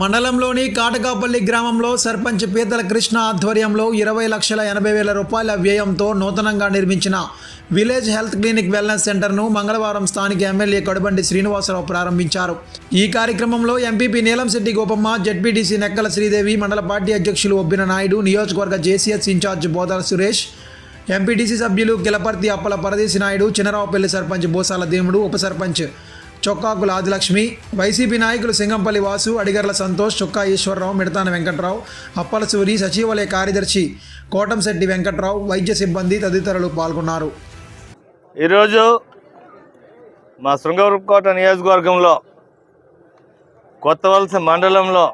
మండలంలోని కాటకాపల్లి గ్రామంలో సర్పంచ్ పీతల కృష్ణ ఆధ్వర్యంలో ఇరవై లక్షల ఎనభై వేల రూపాయల వ్యయంతో నూతనంగా నిర్మించిన విలేజ్ హెల్త్ క్లినిక్ వెల్నెస్ సెంటర్ను మంగళవారం స్థానిక ఎమ్మెల్యే కడుబండి శ్రీనివాసరావు ప్రారంభించారు. ఈ కార్యక్రమంలో ఎంపీపీ నీలంశెట్టి గోపమ్మ జడ్పీటీసీ నెక్కల శ్రీదేవి మండల పార్టీ అధ్యక్షులు ఒబ్బిన నాయుడు నియోజకవర్గ JCS incharge Bodala Suresh MPTC సభ్యులు కిలపర్తి అప్పల పరదేశి నాయుడు చినరావుపల్లి సర్పంచ్ బోసాల దేముడు ఉప సర్పంచ్ చొక్కాకుల ఆదిలక్ష్మి వైసీపీ నాయకులు సింగంపల్లి వాసు అడిగర్ల సంతోష్ చొక్కా ఈశ్వరరావు మిడతాన వెంకట్రావు అప్పల సూరి సచివాలయ కార్యదర్శి కోటంశెట్టి వెంకట్రావు వైద్య సిబ్బంది తదితరులు పాల్గొన్నారు. ఈరోజు మా శృంగవరపుకోట నియోజకవర్గంలో కొత్త వలస మండలంలో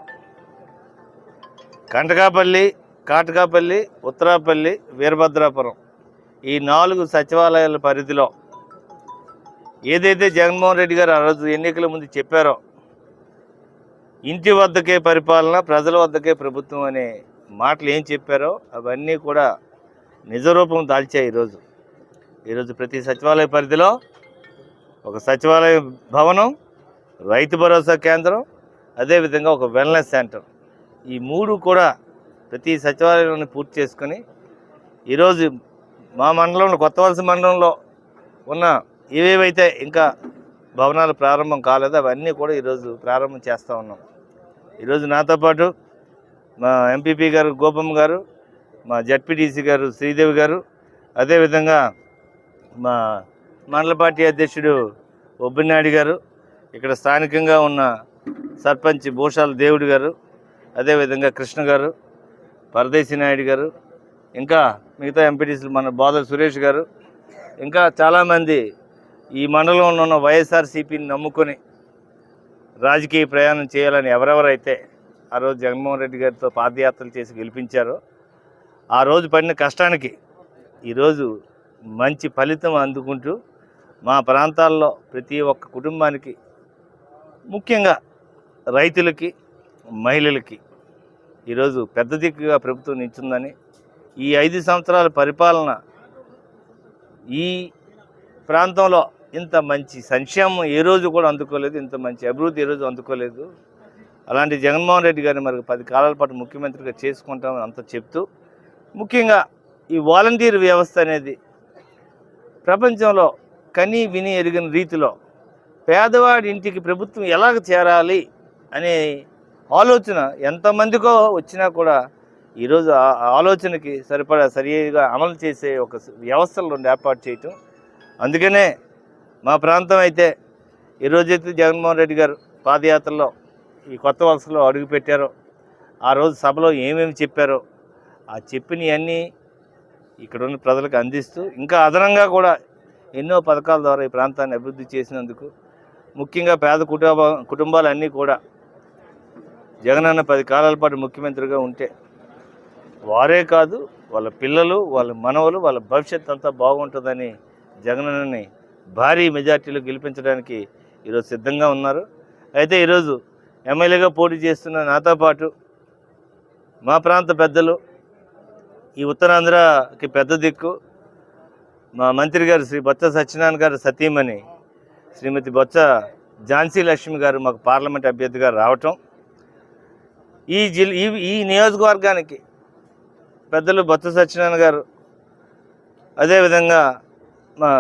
కంటకాపల్లి కాటకాపల్లి ఉత్తరాపల్లి వీరభద్రాపురం ఈ నాలుగు సచివాలయాల పరిధిలో ఏదైతే జగన్మోహన్ రెడ్డి గారు ఆ రోజు ఎన్నికల ముందు చెప్పారో ఇంటి వద్దకే పరిపాలన ప్రజల వద్దకే ప్రభుత్వం అనే మాటలు ఏం చెప్పారో అవన్నీ కూడా నిజరూపం దాల్చాయి ఈరోజు ఈరోజు ప్రతి సచివాలయ పరిధిలో ఒక సచివాలయ భవనం రైతు భరోసా కేంద్రం అదేవిధంగా ఒక వెల్నెస్ సెంటర్ ఈ మూడు కూడా ప్రతి సచివాలయంలోని పూర్తి చేసుకొని ఈరోజు మా మండలంలో కొత్త వలస మండలంలో ఉన్న ఏవేవైతే ఇంకా భవనాలు ప్రారంభం కాలేదో అవన్నీ కూడా ఈరోజు ప్రారంభం చేస్తూ ఉన్నాం. ఈరోజు నాతో పాటు మా ఎంపీపీ గారు గోపమ్మ గారు మా జడ్పీటీసీ గారు శ్రీదేవి గారు అదేవిధంగా మా మండల పార్టీ అధ్యక్షుడు ఒబ్బినాయుడు గారు ఇక్కడ స్థానికంగా ఉన్న సర్పంచ్ భూషాల దేవుడు గారు అదేవిధంగా కృష్ణ గారు పరదేశి నాయుడు గారు ఇంకా మిగతా ఎంపీటీసీలు మన బోధ సురేష్ గారు ఇంకా చాలామంది ఈ మండలంలో ఉన్న వైఎస్ఆర్సీపీని నమ్ముకొని రాజకీయ ప్రయాణం చేయాలని ఎవరెవరైతే ఆ రోజు జగన్మోహన్ రెడ్డి గారితో పాదయాత్రలు చేసి గెలిపించారో ఆ రోజు పడిన కష్టానికి ఈరోజు మంచి ఫలితం అందుకుంటూ మా ప్రాంతాల్లో ప్రతి ఒక్క కుటుంబానికి ముఖ్యంగా రైతులకి మహిళలకి ఈరోజు పెద్ద దిక్కుగా ప్రభుత్వం నిల్చుందని ఈ ఐదు సంవత్సరాల పరిపాలన ఈ ప్రాంతంలో ఇంత మంచి సంక్షేమం ఏ రోజు కూడా అందుకోలేదు ఇంత మంచి అభివృద్ధి ఏ రోజు అందుకోలేదు. అలాంటి జగన్మోహన్ రెడ్డి గారిని మరి పది కాలాల పాటు ముఖ్యమంత్రిగా చేసుకుంటామని అంత చెప్తూ ముఖ్యంగా ఈ వాలంటీర్ వ్యవస్థ అనేది ప్రపంచంలో కని విని ఎరిగిన రీతిలో పేదవాడి ఇంటికి ప్రభుత్వం ఎలాగ చేరాలి అనే ఆలోచన ఎంతమందికో వచ్చినా కూడా ఈరోజు ఆ ఆలోచనకి సరిపడా సరిగా అమలు చేసే ఒక వ్యవస్థలను ఏర్పాటు చేయటం. అందుకనే మా ప్రాంతం అయితే ఈరోజైతే జగన్మోహన్ రెడ్డి గారు పాదయాత్రలో ఈ కొత్త వలసలో అడుగుపెట్టారో. ఆ రోజు సభలో ఏమేమి చెప్పారో ఆ చెప్పినవన్నీ ఇక్కడ ఉన్న ప్రజలకు అందిస్తూ ఇంకా అదనంగా కూడా ఎన్నో పథకాల ద్వారా ఈ ప్రాంతాన్ని అభివృద్ధి చేసినందుకు ముఖ్యంగా పేద కుటుంబ కుటుంబాలన్నీ కూడా జగనన్న పది కాలాల పాటు ముఖ్యమంత్రిగా ఉంటే వారే కాదు వాళ్ళ పిల్లలు వాళ్ళ మనవలు వాళ్ళ భవిష్యత్ అంతా బాగుంటుందని జగనన్నని భారీ మెజార్టీలో గెలిపించడానికి ఈరోజు సిద్ధంగా ఉన్నారు. అయితే ఈరోజు ఎమ్మెల్యేగా పోటీ చేస్తున్న నాతో పాటు మా ప్రాంత పెద్దలు ఈ ఉత్తరాంధ్రకి పెద్ద దిక్కు మా మంత్రి గారు శ్రీ బొత్స సత్యనారాయణ గారు సతీమణి శ్రీమతి బొత్స ఝాన్సీ లక్ష్మి గారు మాకు పార్లమెంట్ అభ్యర్థిగా రావటం. ఈ జిల్ ఈ ఈ నియోజకవర్గానికి పెద్దలు బొత్స సత్యనారాయణ గారు అదేవిధంగా మా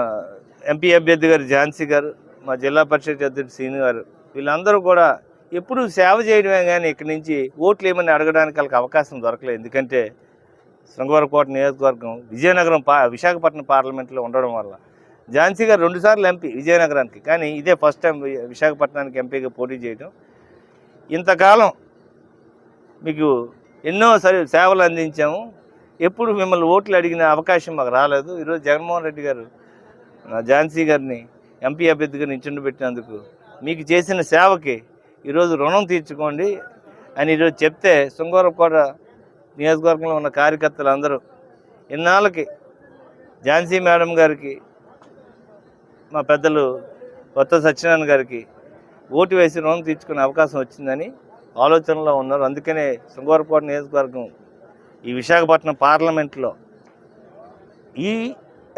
ఎంపీ అభ్యర్థి గారు ఝాన్సీ గారు మా జిల్లా పరిషత్ అధ్యక్షుడు శ్రీను గారు వీళ్ళందరూ కూడా ఎప్పుడు సేవ చేయడమే కానీ ఇక్కడి నుంచి ఓట్లు ఏమని అడగడానికి వాళ్ళకి అవకాశం దొరకలేదు. ఎందుకంటే శృంగవరకోట నియోజకవర్గం విజయనగరం పా విశాఖపట్నం పార్లమెంట్లో ఉండడం వల్ల. ఝాన్సీ గారు రెండుసార్లు ఎంపీ విజయనగరానికి కానీ ఇదే ఫస్ట్ టైం విశాఖపట్నానికి ఎంపీగా పోటీ చేయడం. ఇంతకాలం మీకు ఎన్నో సరే సేవలు అందించాము. ఎప్పుడు మిమ్మల్ని ఓట్లు అడిగిన అవకాశం మాకు రాలేదు. ఈరోజు జగన్మోహన్ రెడ్డి గారు ఝాన్సీ గారిని ఎంపీ అభ్యర్థిగా నిల్చుండి పెట్టినందుకు మీకు చేసిన సేవకి ఈరోజు రుణం తీర్చుకోండి అని ఈరోజు చెప్తే శృంగవరకోట నియోజకవర్గంలో ఉన్న కార్యకర్తలు అందరూ ఇన్నాళ్ళకి ఝాన్సీ మేడం గారికి మా పెద్దలు కొత్త సత్యనారాయణ గారికి ఓటు వేసి రుణం తీర్చుకునే అవకాశం వచ్చిందని ఆలోచనలో ఉన్నారు. అందుకనే శృంగవరకోట నియోజకవర్గం ఈ విశాఖపట్నం పార్లమెంట్లో ఈ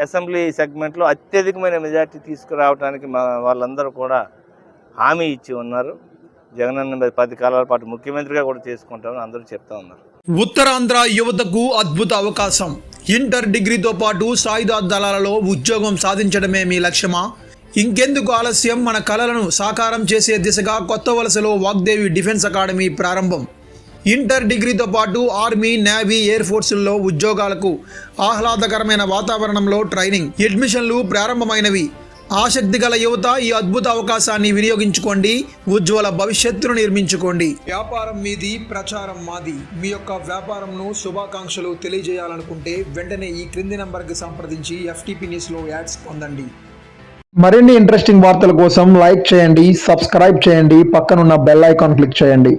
అసెంబ్లీ సెగ్మెంట్లో అత్యధికమైన మెజార్టీ తీసుకురావడానికి మా వాళ్ళందరూ కూడా హామీ ఇచ్చి ఉన్నారు. జగనన్న మీద పది కాలాల పాటు ముఖ్యమంత్రిగా కూడా చేసుకుంటామని అందరూ చెప్తా ఉన్నారు. ఉత్తరాంధ్ర యువతకు అద్భుత అవకాశం. ఇంటర్ డిగ్రీతో పాటు సాయుధ దళాలలో ఉద్యోగం సాధించడమే మీ లక్ష్యమా? ఇంకెందుకు ఆలస్యం? మన కళలను సాకారం చేసే దిశగా కొత్త వలసలో వాగ్దేవి డిఫెన్స్ అకాడమీ ప్రారంభం. ఇంటర్ డిగ్రీతో పాటు ఆర్మీ నేవీ ఎయిర్ ఫోర్సుల్లో ఉద్యోగాలకు ఆహ్లాదకరమైన వాతావరణంలో ట్రైనింగ్ అడ్మిషన్లు ప్రారంభమైనవి. ఆసక్తి గల యువత ఈ అద్భుత అవకాశాన్ని వినియోగించుకోండి ఉజ్వల భవిష్యత్తును నిర్మించుకోండి. వ్యాపారం మీది ప్రచారం మాది. మీ యొక్క వ్యాపారంను శుభాకాంక్షలు తెలియజేయాలనుకుంటే వెంటనే ఈ క్రింది నంబర్కి సంప్రదించి ఎఫ్టీపీ న్యూస్లో యాడ్స్ పొందండి. మరిన్ని ఇంట్రెస్టింగ్ వార్తల కోసం లైక్ చేయండి సబ్స్క్రైబ్ చేయండి పక్కనున్న బెల్ ఐకాన్ క్లిక్ చేయండి.